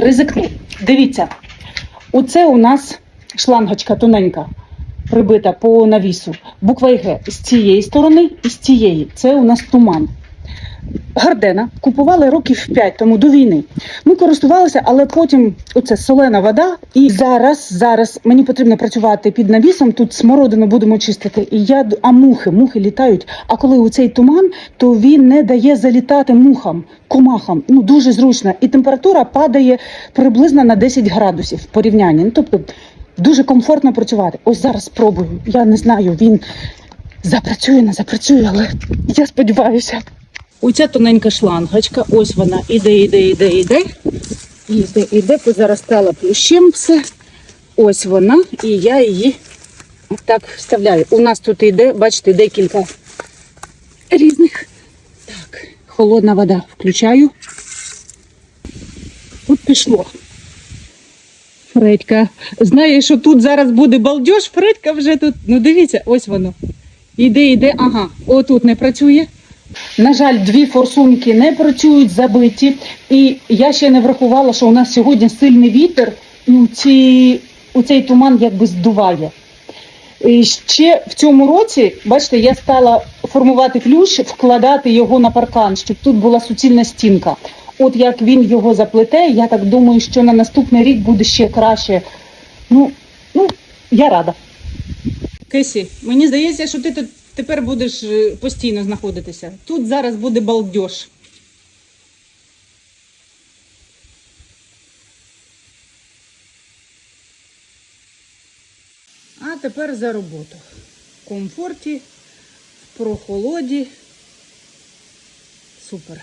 ризикну. Дивіться, оце у нас шлангочка тоненька, прибита по навісу. Буква Г з цієї сторони і з цієї. Це у нас туман. Гардена купували років 5 тому до війни. Ми користувалися, але потім оце солена вода. І зараз, зараз мені потрібно працювати під навісом. Тут смородину будемо чистити. І я а мухи, мухи літають. А коли у цей туман, то він не дає залітати мухам, комахам. Ну дуже зручно. І температура падає приблизно на 10 градусів в порівнянні. Ну, тобто дуже комфортно працювати. Ось зараз спробую. Я не знаю, він запрацює, не запрацює, але я сподіваюся. Оця тоненька шлангочка, ось вона іде, іде, іде, іде. Іде, іде, позаростала плющем все. Ось вона, і я її так вставляю. У нас тут іде, бачите, декілька різних. Так, холодна вода включаю. От пішло. Фредька. Знає, що тут зараз буде балдеж, Фредька вже тут. Ну дивіться, ось воно. Іде, іде, ага, отут не працює. На жаль, дві форсунки не працюють забиті. І я ще не врахувала, що у нас сьогодні сильний вітер, і у, ці, у цей туман якби здуває. І ще в цьому році, бачите, я стала формувати ключ, вкладати його на паркан, щоб тут була суцільна стінка. От як він його заплете, я так думаю, що на наступний рік буде ще краще. Ну, ну я рада. Кесі, мені здається, що ти тут тепер будеш е, постійно знаходитися. Тут зараз буде балдеж. А тепер за роботу. В комфорті, в прохолоді. Супер.